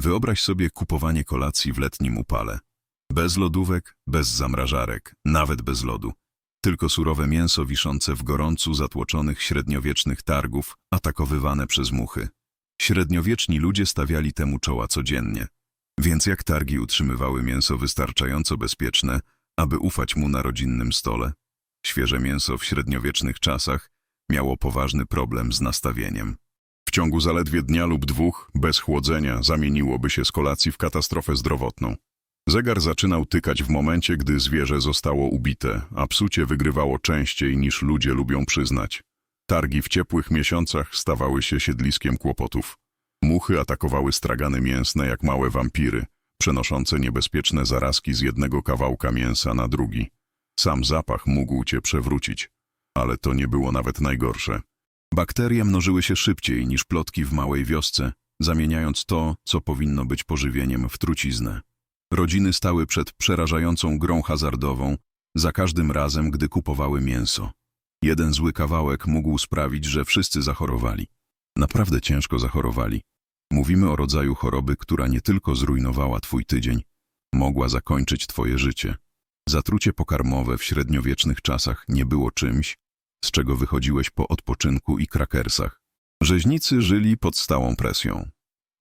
Wyobraź sobie kupowanie kolacji w letnim upale. Bez lodówek, bez zamrażarek, nawet bez lodu. Tylko surowe mięso wiszące w gorącu zatłoczonych średniowiecznych targów, atakowywane przez muchy. Średniowieczni ludzie stawiali temu czoła codziennie. Więc jak targi utrzymywały mięso wystarczająco bezpieczne, aby ufać mu na rodzinnym stole? Świeże mięso w średniowiecznych czasach miało poważny problem z nastawieniem. W ciągu zaledwie dnia lub dwóch, bez chłodzenia, zamieniłoby się z kolacji w katastrofę zdrowotną. Zegar zaczynał tykać w momencie, gdy zwierzę zostało ubite, a psucie wygrywało częściej niż ludzie lubią przyznać. Targi w ciepłych miesiącach stawały się siedliskiem kłopotów. Muchy atakowały stragany mięsne jak małe wampiry, przenoszące niebezpieczne zarazki z jednego kawałka mięsa na drugi. Sam zapach mógł cię przewrócić, ale to nie było nawet najgorsze. Bakterie mnożyły się szybciej niż plotki w małej wiosce, zamieniając to, co powinno być pożywieniem, w truciznę. Rodziny stały przed przerażającą grą hazardową za każdym razem, gdy kupowały mięso. Jeden zły kawałek mógł sprawić, że wszyscy zachorowali. Naprawdę ciężko zachorowali. Mówimy o rodzaju choroby, która nie tylko zrujnowała twój tydzień, mogła zakończyć twoje życie. Zatrucie pokarmowe w średniowiecznych czasach nie było czymś, z czego wychodziłeś po odpoczynku i krakersach. Rzeźnicy żyli pod stałą presją.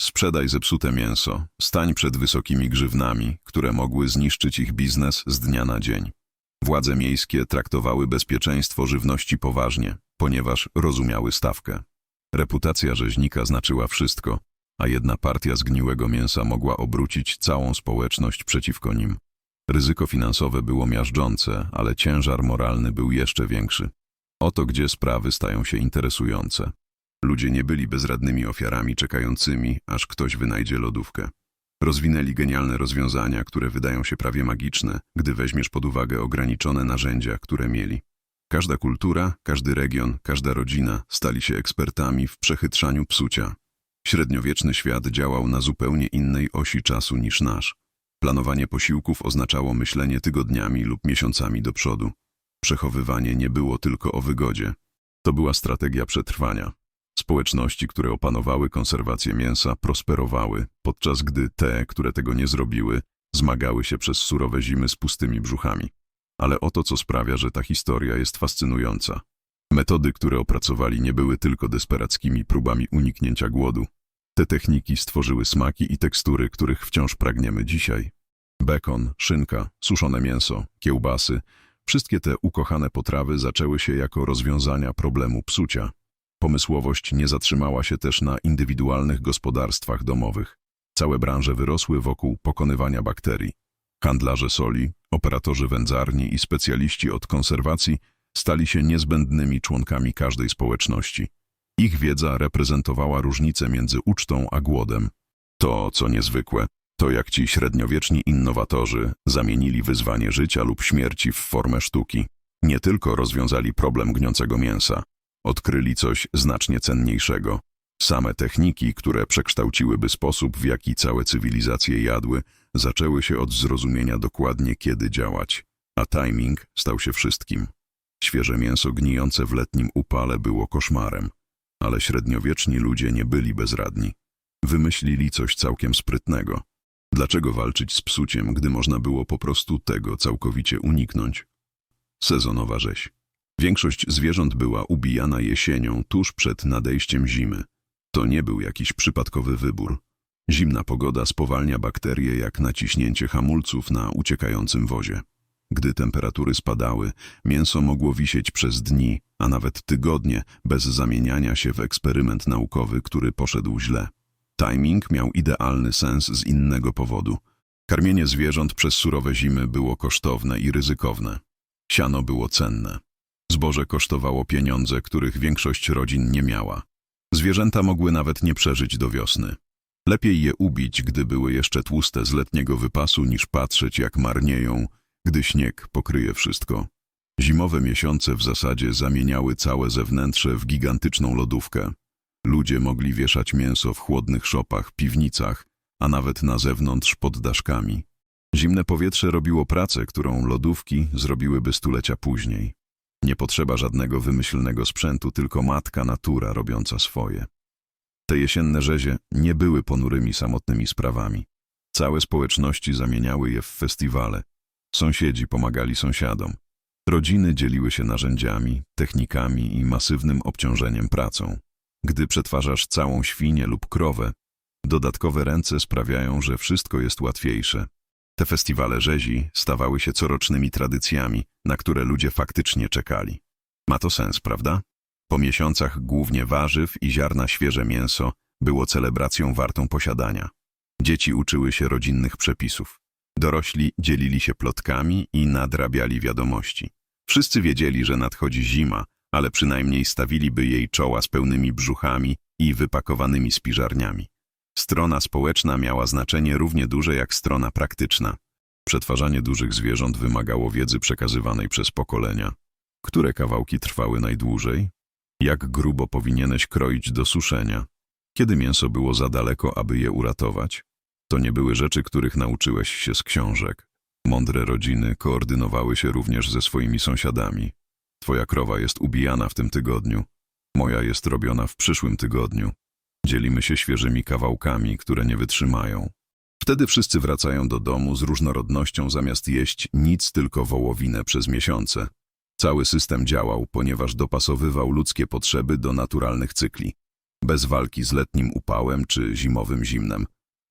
Sprzedaj zepsute mięso, stań przed wysokimi grzywnami, które mogły zniszczyć ich biznes z dnia na dzień. Władze miejskie traktowały bezpieczeństwo żywności poważnie, ponieważ rozumiały stawkę. Reputacja rzeźnika znaczyła wszystko, a jedna partia zgniłego mięsa mogła obrócić całą społeczność przeciwko nim. Ryzyko finansowe było miażdżące, ale ciężar moralny był jeszcze większy. Oto gdzie sprawy stają się interesujące. Ludzie nie byli bezradnymi ofiarami czekającymi, aż ktoś wynajdzie lodówkę. Rozwinęli genialne rozwiązania, które wydają się prawie magiczne, gdy weźmiesz pod uwagę ograniczone narzędzia, które mieli. Każda kultura, każdy region, każda rodzina stali się ekspertami w przechytrzaniu psucia. Średniowieczny świat działał na zupełnie innej osi czasu niż nasz. Planowanie posiłków oznaczało myślenie tygodniami lub miesiącami do przodu. Przechowywanie nie było tylko o wygodzie. To była strategia przetrwania. Społeczności, które opanowały konserwację mięsa, prosperowały, podczas gdy te, które tego nie zrobiły, zmagały się przez surowe zimy z pustymi brzuchami. Ale oto co sprawia, że ta historia jest fascynująca. Metody, które opracowali, nie były tylko desperackimi próbami uniknięcia głodu. Te techniki stworzyły smaki i tekstury, których wciąż pragniemy dzisiaj. Bekon, szynka, suszone mięso, kiełbasy, wszystkie te ukochane potrawy zaczęły się jako rozwiązania problemu psucia. Pomysłowość nie zatrzymała się też na indywidualnych gospodarstwach domowych. Całe branże wyrosły wokół pokonywania bakterii. Handlarze soli, operatorzy wędzarni i specjaliści od konserwacji stali się niezbędnymi członkami każdej społeczności. Ich wiedza reprezentowała różnicę między ucztą a głodem. To, co niezwykłe, to jak ci średniowieczni innowatorzy zamienili wyzwanie życia lub śmierci w formę sztuki. Nie tylko rozwiązali problem gniącego mięsa, odkryli coś znacznie cenniejszego. Same techniki, które przekształciłyby sposób, w jaki całe cywilizacje jadły, zaczęły się od zrozumienia dokładnie kiedy działać, a timing stał się wszystkim. Świeże mięso gnijące w letnim upale było koszmarem, ale średniowieczni ludzie nie byli bezradni. Wymyślili coś całkiem sprytnego. Dlaczego walczyć z psuciem, gdy można było po prostu tego całkowicie uniknąć? Sezonowa rzeź. Większość zwierząt była ubijana jesienią, tuż przed nadejściem zimy. To nie był jakiś przypadkowy wybór. Zimna pogoda spowalnia bakterie jak naciśnięcie hamulców na uciekającym wozie. Gdy temperatury spadały, mięso mogło wisieć przez dni, a nawet tygodnie, bez zamieniania się w eksperyment naukowy, który poszedł źle. Timing miał idealny sens z innego powodu. Karmienie zwierząt przez surowe zimy było kosztowne i ryzykowne. Siano było cenne. Zboże kosztowało pieniądze, których większość rodzin nie miała. Zwierzęta mogły nawet nie przeżyć do wiosny. Lepiej je ubić, gdy były jeszcze tłuste z letniego wypasu, niż patrzeć, jak marnieją, gdy śnieg pokryje wszystko. Zimowe miesiące w zasadzie zamieniały całe zewnętrze w gigantyczną lodówkę. Ludzie mogli wieszać mięso w chłodnych szopach, piwnicach, a nawet na zewnątrz pod daszkami. Zimne powietrze robiło pracę, którą lodówki zrobiłyby stulecia później. Nie potrzeba żadnego wymyślnego sprzętu, tylko matka natura robiąca swoje. Te jesienne rzezie nie były ponurymi, samotnymi sprawami. Całe społeczności zamieniały je w festiwale. Sąsiedzi pomagali sąsiadom. Rodziny dzieliły się narzędziami, technikami i masywnym obciążeniem pracą. Gdy przetwarzasz całą świnię lub krowę, dodatkowe ręce sprawiają, że wszystko jest łatwiejsze. Te festiwale rzezi stawały się corocznymi tradycjami, na które ludzie faktycznie czekali. Ma to sens, prawda? Po miesiącach głównie warzyw i ziarna świeże mięso było celebracją wartą posiadania. Dzieci uczyły się rodzinnych przepisów. Dorośli dzielili się plotkami i nadrabiali wiadomości. Wszyscy wiedzieli, że nadchodzi zima, ale przynajmniej stawiliby jej czoła z pełnymi brzuchami i wypakowanymi spiżarniami. Strona społeczna miała znaczenie równie duże jak strona praktyczna. Przetwarzanie dużych zwierząt wymagało wiedzy przekazywanej przez pokolenia. Które kawałki trwały najdłużej? Jak grubo powinieneś kroić do suszenia? Kiedy mięso było za daleko, aby je uratować? To nie były rzeczy, których nauczyłeś się z książek. Mądre rodziny koordynowały się również ze swoimi sąsiadami. Twoja krowa jest ubijana w tym tygodniu. Moja jest robiona w przyszłym tygodniu. Dzielimy się świeżymi kawałkami, które nie wytrzymają. Wtedy wszyscy wracają do domu z różnorodnością zamiast jeść nic, tylko wołowinę przez miesiące. Cały system działał, ponieważ dopasowywał ludzkie potrzeby do naturalnych cykli. Bez walki z letnim upałem czy zimowym zimnem.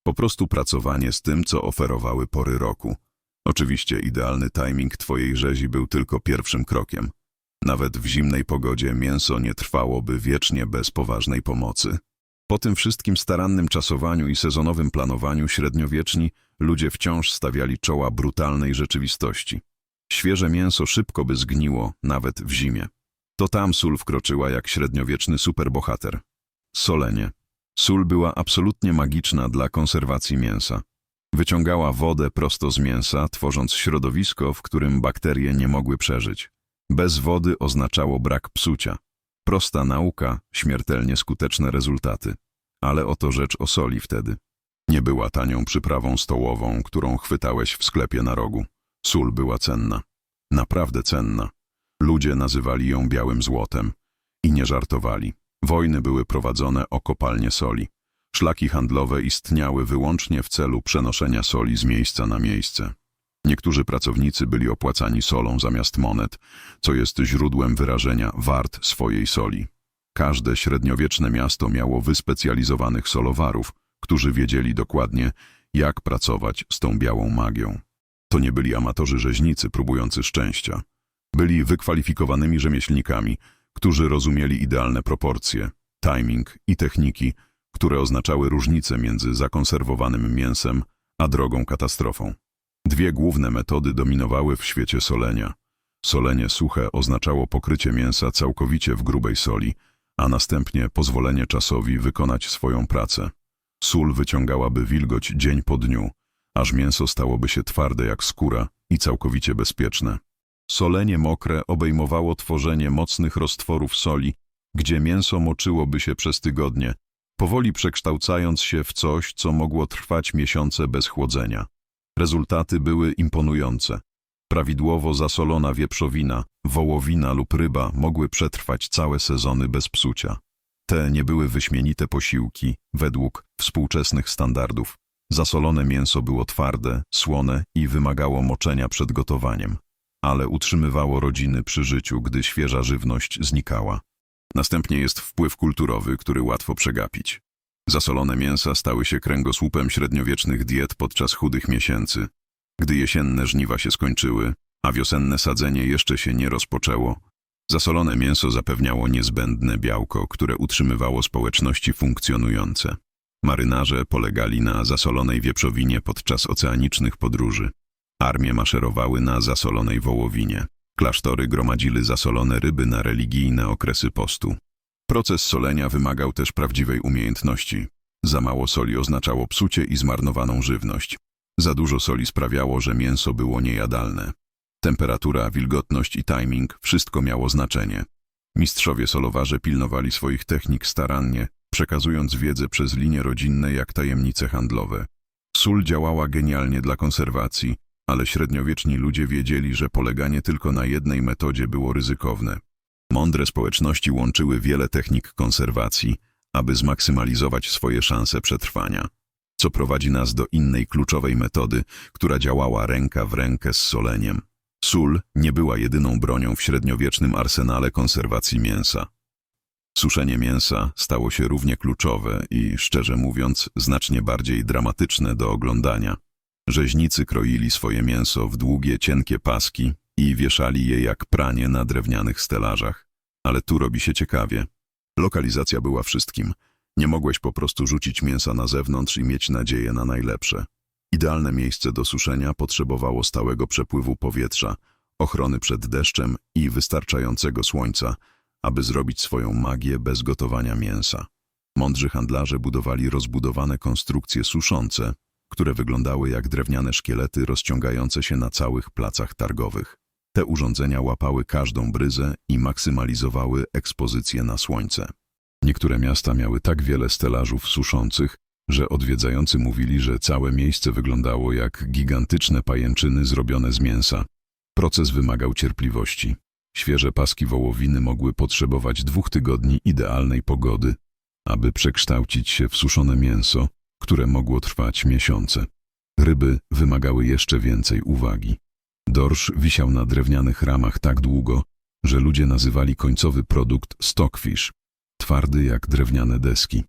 Po prostu pracowanie z tym, co oferowały pory roku. Oczywiście idealny timing twojej rzezi był tylko pierwszym krokiem. Nawet w zimnej pogodzie mięso nie trwałoby wiecznie bez poważnej pomocy. Po tym wszystkim starannym czasowaniu i sezonowym planowaniu średniowieczni ludzie wciąż stawiali czoła brutalnej rzeczywistości. Świeże mięso szybko by zgniło, nawet w zimie. To tam sól wkroczyła jak średniowieczny superbohater. Solenie. Sól była absolutnie magiczna dla konserwacji mięsa. Wyciągała wodę prosto z mięsa, tworząc środowisko, w którym bakterie nie mogły przeżyć. Bez wody oznaczało brak psucia. Prosta nauka, śmiertelnie skuteczne rezultaty. Ale oto rzecz o soli wtedy. Nie była tanią przyprawą stołową, którą chwytałeś w sklepie na rogu. Sól była cenna. Naprawdę cenna. Ludzie nazywali ją białym złotem. I nie żartowali. Wojny były prowadzone o kopalnie soli. Szlaki handlowe istniały wyłącznie w celu przenoszenia soli z miejsca na miejsce. Niektórzy pracownicy byli opłacani solą zamiast monet, co jest źródłem wyrażenia wart swojej soli. Każde średniowieczne miasto miało wyspecjalizowanych solowarów, którzy wiedzieli dokładnie, jak pracować z tą białą magią. To nie byli amatorzy rzeźnicy próbujący szczęścia. Byli wykwalifikowanymi rzemieślnikami, którzy rozumieli idealne proporcje, timing i techniki, które oznaczały różnicę między zakonserwowanym mięsem a drogą katastrofą. Dwie główne metody dominowały w świecie solenia. Solenie suche oznaczało pokrycie mięsa całkowicie w grubej soli, a następnie pozwolenie czasowi wykonać swoją pracę. Sól wyciągałaby wilgoć dzień po dniu, aż mięso stałoby się twarde jak skóra i całkowicie bezpieczne. Solenie mokre obejmowało tworzenie mocnych roztworów soli, gdzie mięso moczyłoby się przez tygodnie, powoli przekształcając się w coś, co mogło trwać miesiące bez chłodzenia. Rezultaty były imponujące. Prawidłowo zasolona wieprzowina, wołowina lub ryba mogły przetrwać całe sezony bez psucia. Te nie były wyśmienite posiłki, według współczesnych standardów. Zasolone mięso było twarde, słone i wymagało moczenia przed gotowaniem, ale utrzymywało rodziny przy życiu, gdy świeża żywność znikała. Następnie jest wpływ kulturowy, który łatwo przegapić. Zasolone mięsa stały się kręgosłupem średniowiecznych diet podczas chudych miesięcy. Gdy jesienne żniwa się skończyły, a wiosenne sadzenie jeszcze się nie rozpoczęło, zasolone mięso zapewniało niezbędne białko, które utrzymywało społeczności funkcjonujące. Marynarze polegali na zasolonej wieprzowinie podczas oceanicznych podróży. Armie maszerowały na zasolonej wołowinie. Klasztory gromadzily zasolone ryby na religijne okresy postu. Proces solenia wymagał też prawdziwej umiejętności. Za mało soli oznaczało psucie i zmarnowaną żywność. Za dużo soli sprawiało, że mięso było niejadalne. Temperatura, wilgotność i timing wszystko miało znaczenie. Mistrzowie solowarze pilnowali swoich technik starannie, przekazując wiedzę przez linie rodzinne jak tajemnice handlowe. Sól działała genialnie dla konserwacji, ale średniowieczni ludzie wiedzieli, że poleganie tylko na jednej metodzie było ryzykowne. Mądre społeczności łączyły wiele technik konserwacji, aby zmaksymalizować swoje szanse przetrwania. Co prowadzi nas do innej kluczowej metody, która działała ręka w rękę z soleniem. Sól nie była jedyną bronią w średniowiecznym arsenale konserwacji mięsa. Suszenie mięsa stało się równie kluczowe i, szczerze mówiąc, znacznie bardziej dramatyczne do oglądania. Rzeźnicy kroili swoje mięso w długie, cienkie paski i wieszali je jak pranie na drewnianych stelażach. Ale tu robi się ciekawie. Lokalizacja była wszystkim. Nie mogłeś po prostu rzucić mięsa na zewnątrz i mieć nadzieję na najlepsze. Idealne miejsce do suszenia potrzebowało stałego przepływu powietrza, ochrony przed deszczem i wystarczającego słońca, aby zrobić swoją magię bez gotowania mięsa. Mądrzy handlarze budowali rozbudowane konstrukcje suszące, które wyglądały jak drewniane szkielety rozciągające się na całych placach targowych. Te urządzenia łapały każdą bryzę i maksymalizowały ekspozycję na słońce. Niektóre miasta miały tak wiele stelażów suszących, że odwiedzający mówili, że całe miejsce wyglądało jak gigantyczne pajęczyny zrobione z mięsa. Proces wymagał cierpliwości. Świeże paski wołowiny mogły potrzebować dwóch tygodni idealnej pogody, aby przekształcić się w suszone mięso, które mogło trwać miesiące. Ryby wymagały jeszcze więcej uwagi. Dorsz wisiał na drewnianych ramach tak długo, że ludzie nazywali końcowy produkt stockfish, twardy jak drewniane deski.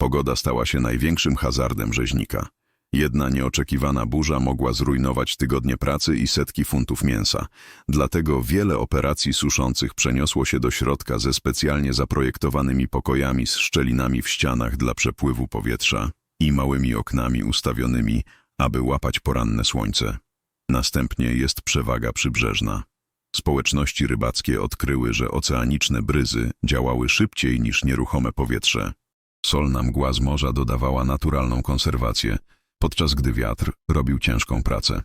Pogoda stała się największym hazardem rzeźnika. Jedna nieoczekiwana burza mogła zrujnować tygodnie pracy i setki funtów mięsa. Dlatego wiele operacji suszących przeniosło się do środka ze specjalnie zaprojektowanymi pokojami z szczelinami w ścianach dla przepływu powietrza i małymi oknami ustawionymi, aby łapać poranne słońce. Następnie jest przewaga przybrzeżna. Społeczności rybackie odkryły, że oceaniczne bryzy działały szybciej niż nieruchome powietrze. Solna mgła z morza dodawała naturalną konserwację, podczas gdy wiatr robił ciężką pracę.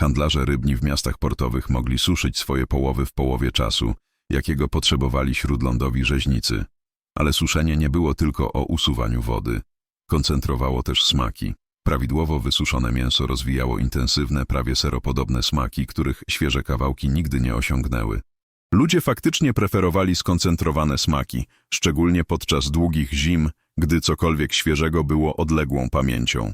Handlarze rybni w miastach portowych mogli suszyć swoje połowy w połowie czasu, jakiego potrzebowali śródlądowi rzeźnicy. Ale suszenie nie było tylko o usuwaniu wody. Koncentrowało też smaki. Prawidłowo wysuszone mięso rozwijało intensywne, prawie seropodobne smaki, których świeże kawałki nigdy nie osiągnęły. Ludzie faktycznie preferowali skoncentrowane smaki, szczególnie podczas długich zim, gdy cokolwiek świeżego było odległą pamięcią.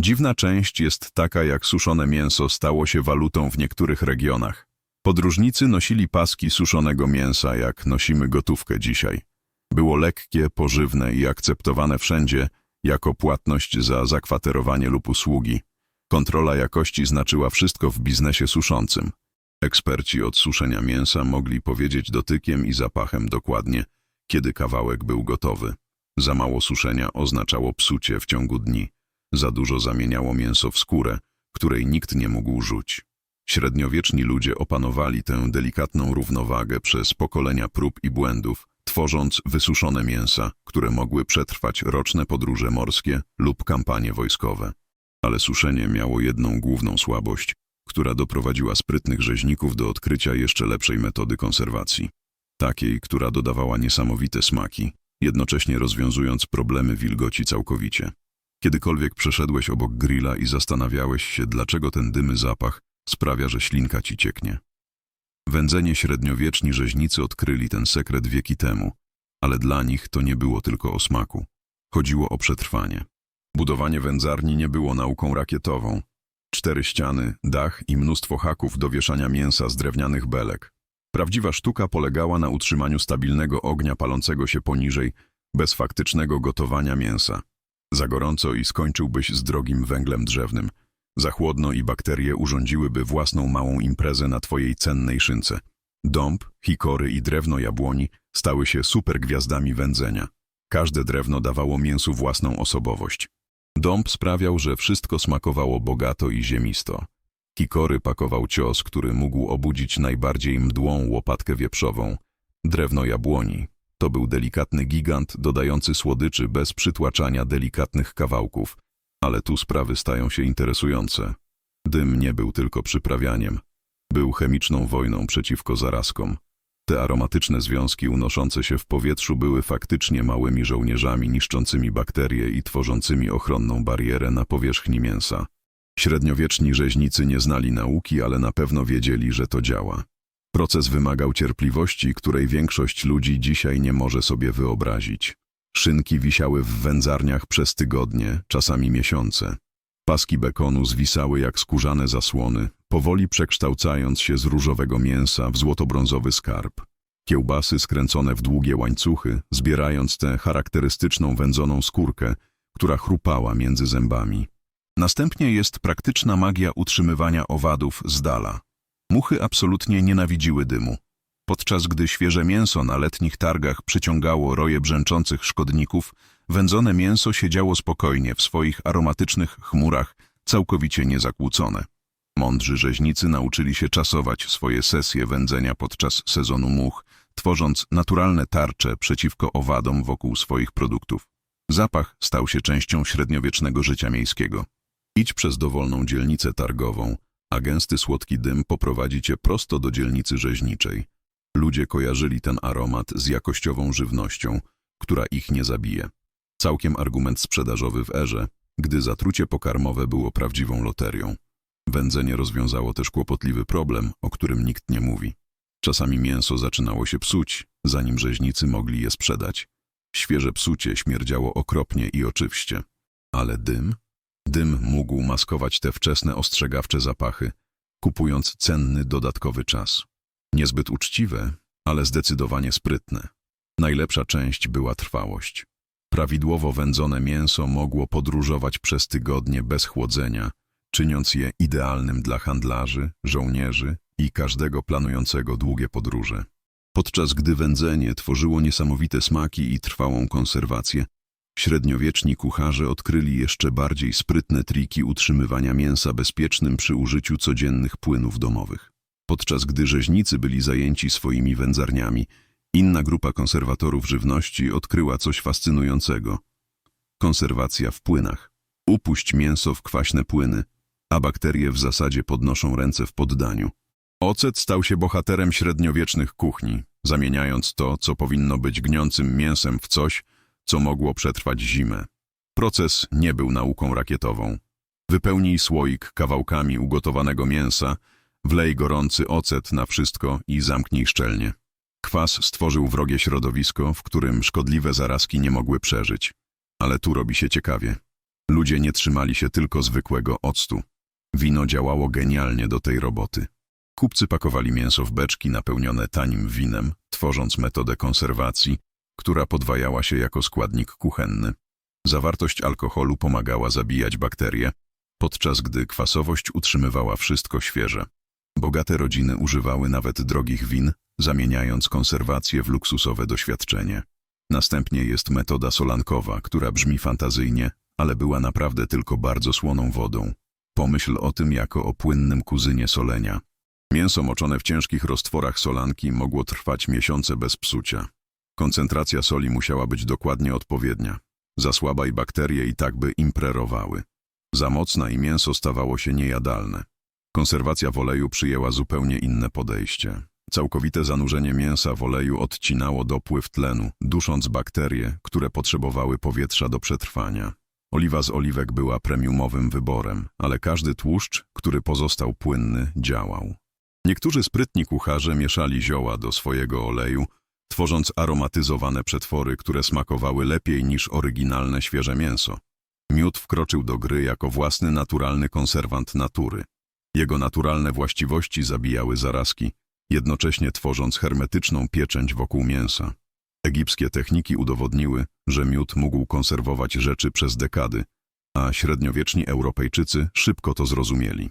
Dziwna część jest taka, jak suszone mięso stało się walutą w niektórych regionach. Podróżnicy nosili paski suszonego mięsa, jak nosimy gotówkę dzisiaj. Było lekkie, pożywne i akceptowane wszędzie jako płatność za zakwaterowanie lub usługi. Kontrola jakości znaczyła wszystko w biznesie suszącym. Eksperci od suszenia mięsa mogli powiedzieć dotykiem i zapachem dokładnie, kiedy kawałek był gotowy. Za mało suszenia oznaczało psucie w ciągu dni. Za dużo zamieniało mięso w skórę, której nikt nie mógł rzuć. Średniowieczni ludzie opanowali tę delikatną równowagę przez pokolenia prób i błędów, tworząc wysuszone mięsa, które mogły przetrwać roczne podróże morskie lub kampanie wojskowe. Ale suszenie miało jedną główną słabość, która doprowadziła sprytnych rzeźników do odkrycia jeszcze lepszej metody konserwacji. Takiej, która dodawała niesamowite smaki, jednocześnie rozwiązując problemy wilgoci całkowicie. Kiedykolwiek przeszedłeś obok grilla i zastanawiałeś się, dlaczego ten dymy zapach sprawia, że ślinka ci cieknie. Wędzenie średniowieczni rzeźnicy odkryli ten sekret wieki temu, ale dla nich to nie było tylko o smaku. Chodziło o przetrwanie. Budowanie wędzarni nie było nauką rakietową. Cztery ściany, dach i mnóstwo haków do wieszania mięsa z drewnianych belek. Prawdziwa sztuka polegała na utrzymaniu stabilnego ognia palącego się poniżej, bez faktycznego gotowania mięsa. Za gorąco i skończyłbyś z drogim węglem drzewnym. Za chłodno i bakterie urządziłyby własną małą imprezę na twojej cennej szynce. Dąb, hikory i drewno jabłoni stały się supergwiazdami wędzenia. Każde drewno dawało mięsu własną osobowość. Dąb sprawiał, że wszystko smakowało bogato i ziemisto. Hikory pakował cios, który mógł obudzić najbardziej mdłą łopatkę wieprzową. Drewno jabłoni to był delikatny gigant dodający słodyczy bez przytłaczania delikatnych kawałków. Ale tu sprawy stają się interesujące. Dym nie był tylko przyprawianiem. Był chemiczną wojną przeciwko zarazkom. Te aromatyczne związki unoszące się w powietrzu były faktycznie małymi żołnierzami niszczącymi bakterie i tworzącymi ochronną barierę na powierzchni mięsa. Średniowieczni rzeźnicy nie znali nauki, ale na pewno wiedzieli, że to działa. Proces wymagał cierpliwości, której większość ludzi dzisiaj nie może sobie wyobrazić. Szynki wisiały w wędzarniach przez tygodnie, czasami miesiące. Paski bekonu zwisały jak skórzane zasłony, powoli przekształcając się z różowego mięsa w złotobrązowy skarb. Kiełbasy skręcone w długie łańcuchy, zbierając tę charakterystyczną wędzoną skórkę, która chrupała między zębami. Następnie jest praktyczna magia utrzymywania owadów z dala. Muchy absolutnie nienawidziły dymu. Podczas gdy świeże mięso na letnich targach przyciągało roje brzęczących szkodników, wędzone mięso siedziało spokojnie w swoich aromatycznych chmurach, całkowicie niezakłócone. Mądrzy rzeźnicy nauczyli się czasować swoje sesje wędzenia podczas sezonu much, tworząc naturalne tarcze przeciwko owadom wokół swoich produktów. Zapach stał się częścią średniowiecznego życia miejskiego. Idź przez dowolną dzielnicę targową, a gęsty słodki dym poprowadzi cię prosto do dzielnicy rzeźniczej. Ludzie kojarzyli ten aromat z jakościową żywnością, która ich nie zabije. Całkiem argument sprzedażowy w erze, gdy zatrucie pokarmowe było prawdziwą loterią. Wędzenie rozwiązało też kłopotliwy problem, o którym nikt nie mówi. Czasami mięso zaczynało się psuć, zanim rzeźnicy mogli je sprzedać. Świeże psucie śmierdziało okropnie i oczywiście. Ale dym? Dym mógł maskować te wczesne ostrzegawcze zapachy, kupując cenny dodatkowy czas. Niezbyt uczciwe, ale zdecydowanie sprytne. Najlepsza część była trwałość. Prawidłowo wędzone mięso mogło podróżować przez tygodnie bez chłodzenia, czyniąc je idealnym dla handlarzy, żołnierzy i każdego planującego długie podróże. Podczas gdy wędzenie tworzyło niesamowite smaki i trwałą konserwację, średniowieczni kucharze odkryli jeszcze bardziej sprytne triki utrzymywania mięsa bezpiecznym przy użyciu codziennych płynów domowych. Podczas gdy rzeźnicy byli zajęci swoimi wędzarniami, inna grupa konserwatorów żywności odkryła coś fascynującego. Konserwacja w płynach. Upuść mięso w kwaśne płyny, a bakterie w zasadzie podnoszą ręce w poddaniu. Ocet stał się bohaterem średniowiecznych kuchni, zamieniając to, co powinno być gniącym mięsem w coś, co mogło przetrwać zimę. Proces nie był nauką rakietową. Wypełnij słoik kawałkami ugotowanego mięsa, wlej gorący ocet na wszystko i zamknij szczelnie. Kwas stworzył wrogie środowisko, w którym szkodliwe zarazki nie mogły przeżyć. Ale tu robi się ciekawie. Ludzie nie trzymali się tylko zwykłego octu. Wino działało genialnie do tej roboty. Kupcy pakowali mięso w beczki napełnione tanim winem, tworząc metodę konserwacji, która podwajała się jako składnik kuchenny. Zawartość alkoholu pomagała zabijać bakterie, podczas gdy kwasowość utrzymywała wszystko świeże. Bogate rodziny używały nawet drogich win, zamieniając konserwację w luksusowe doświadczenie. Następnie jest metoda solankowa, która brzmi fantazyjnie, ale była naprawdę tylko bardzo słoną wodą. Pomyśl o tym jako o płynnym kuzynie solenia. Mięso moczone w ciężkich roztworach solanki mogło trwać miesiące bez psucia. Koncentracja soli musiała być dokładnie odpowiednia. Za słaba i bakterie i tak by imprerowały. Za mocna i mięso stawało się niejadalne. Konserwacja w oleju przyjęła zupełnie inne podejście. Całkowite zanurzenie mięsa w oleju odcinało dopływ tlenu, dusząc bakterie, które potrzebowały powietrza do przetrwania. Oliwa z oliwek była premiumowym wyborem, ale każdy tłuszcz, który pozostał płynny, działał. Niektórzy sprytni kucharze mieszali zioła do swojego oleju, tworząc aromatyzowane przetwory, które smakowały lepiej niż oryginalne świeże mięso. Miód wkroczył do gry jako własny naturalny konserwant natury. Jego naturalne właściwości zabijały zarazki, jednocześnie tworząc hermetyczną pieczęć wokół mięsa. Egipskie techniki udowodniły, że miód mógł konserwować rzeczy przez dekady, a średniowieczni Europejczycy szybko to zrozumieli.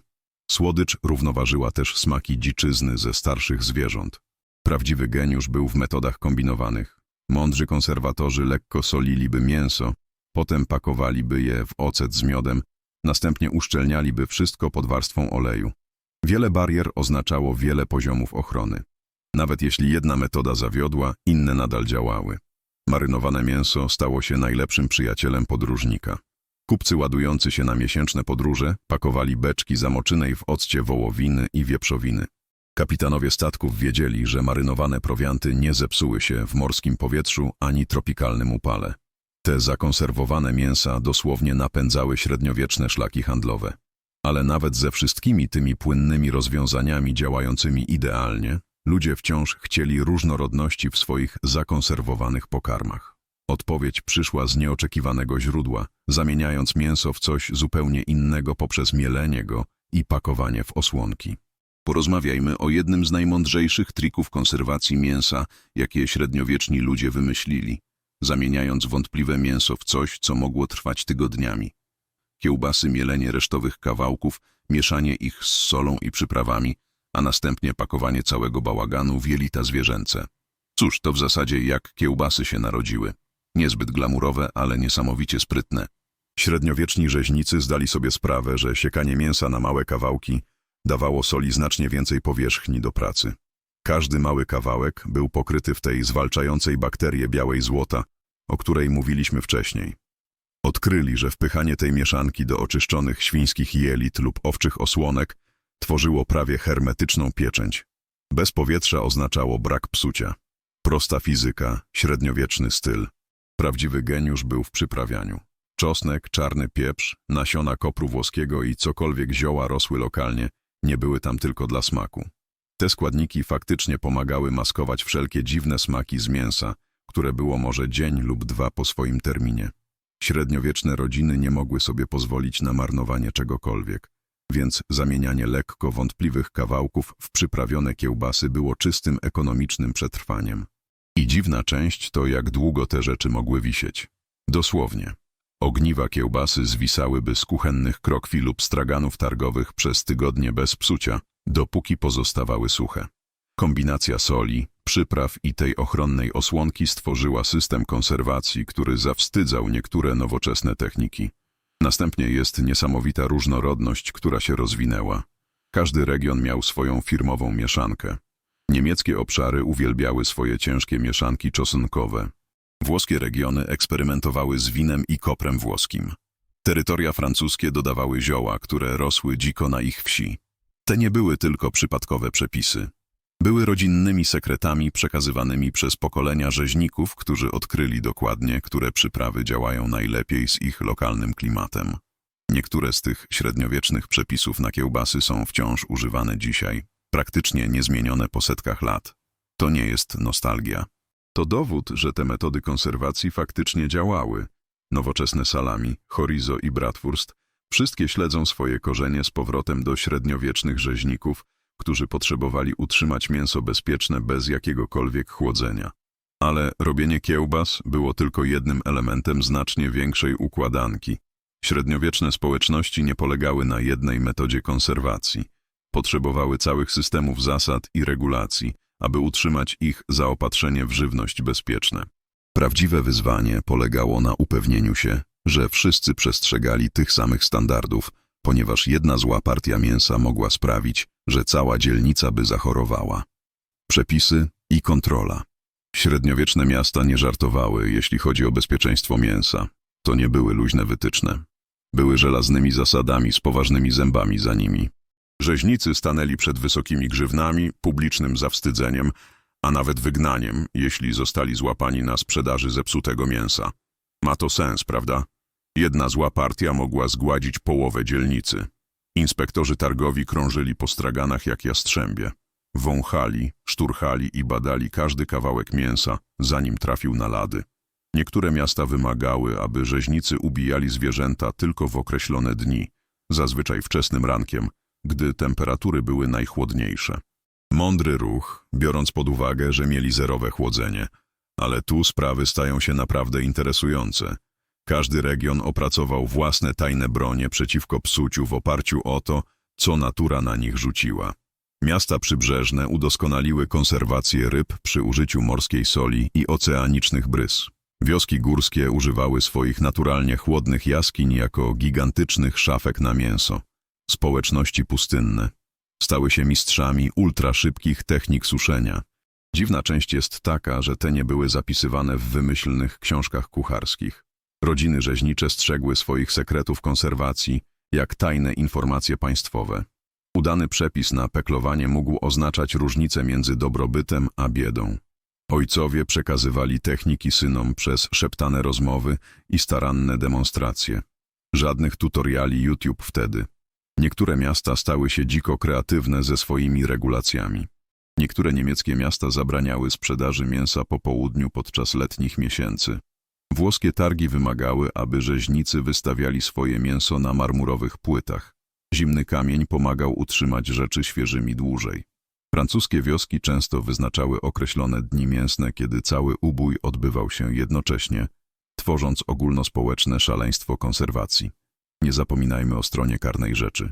Słodycz równoważyła też smaki dziczyzny ze starszych zwierząt. Prawdziwy geniusz był w metodach kombinowanych. Mądrzy konserwatorzy lekko soliliby mięso, potem pakowaliby je w ocet z miodem, następnie uszczelnialiby wszystko pod warstwą oleju. Wiele barier oznaczało wiele poziomów ochrony. Nawet jeśli jedna metoda zawiodła, inne nadal działały. Marynowane mięso stało się najlepszym przyjacielem podróżnika. Kupcy ładujący się na miesięczne podróże pakowali beczki zamoczynej w occie wołowiny i wieprzowiny. Kapitanowie statków wiedzieli, że marynowane prowianty nie zepsuły się w morskim powietrzu ani tropikalnym upale. Te zakonserwowane mięsa dosłownie napędzały średniowieczne szlaki handlowe. Ale nawet ze wszystkimi tymi płynnymi rozwiązaniami działającymi idealnie, ludzie wciąż chcieli różnorodności w swoich zakonserwowanych pokarmach. Odpowiedź przyszła z nieoczekiwanego źródła, zamieniając mięso w coś zupełnie innego poprzez mielenie go i pakowanie w osłonki. Porozmawiajmy o jednym z najmądrzejszych trików konserwacji mięsa, jakie średniowieczni ludzie wymyślili, zamieniając wątpliwe mięso w coś, co mogło trwać tygodniami. Kiełbasy, mielenie resztowych kawałków, mieszanie ich z solą i przyprawami, a następnie pakowanie całego bałaganu w jelita zwierzęce. Cóż, to w zasadzie jak kiełbasy się narodziły. Niezbyt glamurowe, ale niesamowicie sprytne. Średniowieczni rzeźnicy zdali sobie sprawę, że siekanie mięsa na małe kawałki dawało soli znacznie więcej powierzchni do pracy. Każdy mały kawałek był pokryty w tej zwalczającej bakterię białej złota, o której mówiliśmy wcześniej. Odkryli, że wpychanie tej mieszanki do oczyszczonych świńskich jelit lub owczych osłonek tworzyło prawie hermetyczną pieczęć. Bez powietrza oznaczało brak psucia. Prosta fizyka, średniowieczny styl. Prawdziwy geniusz był w przyprawianiu. Czosnek, czarny pieprz, nasiona kopru włoskiego i cokolwiek zioła rosły lokalnie, nie były tam tylko dla smaku. Te składniki faktycznie pomagały maskować wszelkie dziwne smaki z mięsa, które było może dzień lub dwa po swoim terminie. Średniowieczne rodziny nie mogły sobie pozwolić na marnowanie czegokolwiek, więc zamienianie lekko wątpliwych kawałków w przyprawione kiełbasy było czystym ekonomicznym przetrwaniem. I dziwna część to jak długo te rzeczy mogły wisieć. Dosłownie. Ogniwa kiełbasy zwisałyby z kuchennych krokwi lub straganów targowych przez tygodnie bez psucia, dopóki pozostawały suche. Kombinacja soli, przypraw i tej ochronnej osłonki stworzyła system konserwacji, który zawstydzał niektóre nowoczesne techniki. Następnie jest niesamowita różnorodność, która się rozwinęła. Każdy region miał swoją firmową mieszankę. Niemieckie obszary uwielbiały swoje ciężkie mieszanki czosnkowe. Włoskie regiony eksperymentowały z winem i koprem włoskim. Terytoria francuskie dodawały zioła, które rosły dziko na ich wsi. Te nie były tylko przypadkowe przepisy. Były rodzinnymi sekretami przekazywanymi przez pokolenia rzeźników, którzy odkryli dokładnie, które przyprawy działają najlepiej z ich lokalnym klimatem. Niektóre z tych średniowiecznych przepisów na kiełbasy są wciąż używane dzisiaj, praktycznie niezmienione po setkach lat. To nie jest nostalgia. To dowód, że te metody konserwacji faktycznie działały. Nowoczesne salami, chorizo i bratwurst wszystkie śledzą swoje korzenie z powrotem do średniowiecznych rzeźników, którzy potrzebowali utrzymać mięso bezpieczne bez jakiegokolwiek chłodzenia. Ale robienie kiełbas było tylko jednym elementem znacznie większej układanki. Średniowieczne społeczności nie polegały na jednej metodzie konserwacji. Potrzebowały całych systemów zasad i regulacji, aby utrzymać ich zaopatrzenie w żywność bezpieczne. Prawdziwe wyzwanie polegało na upewnieniu się, że wszyscy przestrzegali tych samych standardów, ponieważ jedna zła partia mięsa mogła sprawić, że cała dzielnica by zachorowała. Przepisy i kontrola. Średniowieczne miasta nie żartowały, jeśli chodzi o bezpieczeństwo mięsa. To nie były luźne wytyczne. Były żelaznymi zasadami z poważnymi zębami za nimi. Rzeźnicy stanęli przed wysokimi grzywnami, publicznym zawstydzeniem, a nawet wygnaniem, jeśli zostali złapani na sprzedaży zepsutego mięsa. Ma to sens, prawda? Jedna zła partia mogła zgładzić połowę dzielnicy. Inspektorzy targowi krążyli po straganach jak jastrzębie. Wąchali, szturchali i badali każdy kawałek mięsa, zanim trafił na lady. Niektóre miasta wymagały, aby rzeźnicy ubijali zwierzęta tylko w określone dni, zazwyczaj wczesnym rankiem, gdy temperatury były najchłodniejsze. Mądry ruch, biorąc pod uwagę, że mieli zerowe chłodzenie. Ale tu sprawy stają się naprawdę interesujące. Każdy region opracował własne tajne bronie przeciwko psuciu w oparciu o to, co natura na nich rzuciła. Miasta przybrzeżne udoskonaliły konserwację ryb przy użyciu morskiej soli i oceanicznych brys. Wioski górskie używały swoich naturalnie chłodnych jaskiń jako gigantycznych szafek na mięso. Społeczności pustynne stały się mistrzami ultraszybkich technik suszenia. Dziwna część jest taka, że te nie były zapisywane w wymyślnych książkach kucharskich. Rodziny rzeźnicze strzegły swoich sekretów konserwacji, jak tajne informacje państwowe. Udany przepis na peklowanie mógł oznaczać różnicę między dobrobytem a biedą. Ojcowie przekazywali techniki synom przez szeptane rozmowy i staranne demonstracje. Żadnych tutoriali YouTube wtedy. Niektóre miasta stały się dziko kreatywne ze swoimi regulacjami. Niektóre niemieckie miasta zabraniały sprzedaży mięsa po południu podczas letnich miesięcy. Włoskie targi wymagały, aby rzeźnicy wystawiali swoje mięso na marmurowych płytach. Zimny kamień pomagał utrzymać rzeczy świeżymi dłużej. Francuskie wioski często wyznaczały określone dni mięsne, kiedy cały ubój odbywał się jednocześnie, tworząc ogólnospołeczne szaleństwo konserwacji. Nie zapominajmy o stronie karnej rzeczy.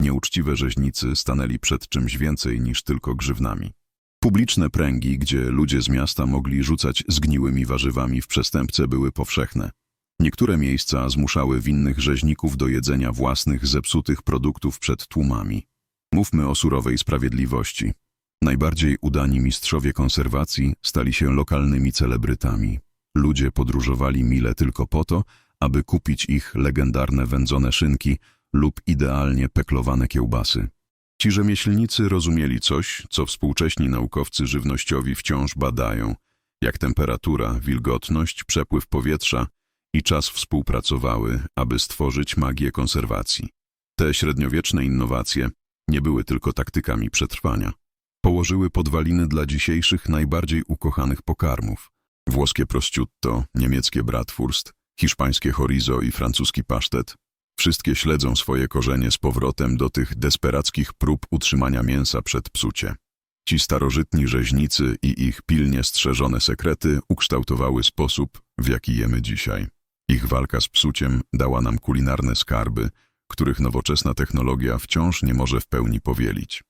Nieuczciwe rzeźnicy stanęli przed czymś więcej niż tylko grzywnami. Publiczne pręgi, gdzie ludzie z miasta mogli rzucać zgniłymi warzywami w przestępce, były powszechne. Niektóre miejsca zmuszały winnych rzeźników do jedzenia własnych zepsutych produktów przed tłumami. Mówmy o surowej sprawiedliwości. Najbardziej udani mistrzowie konserwacji stali się lokalnymi celebrytami. Ludzie podróżowali mile tylko po to, aby kupić ich legendarne wędzone szynki lub idealnie peklowane kiełbasy. Ci rzemieślnicy rozumieli coś, co współcześni naukowcy żywnościowi wciąż badają, jak temperatura, wilgotność, przepływ powietrza i czas współpracowały, aby stworzyć magię konserwacji. Te średniowieczne innowacje nie były tylko taktykami przetrwania. Położyły podwaliny dla dzisiejszych najbardziej ukochanych pokarmów. Włoskie prosciutto, niemieckie bratwurst, hiszpańskie chorizo i francuski pasztet. Wszystkie śledzą swoje korzenie z powrotem do tych desperackich prób utrzymania mięsa przed psucie. Ci starożytni rzeźnicy i ich pilnie strzeżone sekrety ukształtowały sposób, w jaki jemy dzisiaj. Ich walka z psuciem dała nam kulinarne skarby, których nowoczesna technologia wciąż nie może w pełni powielić.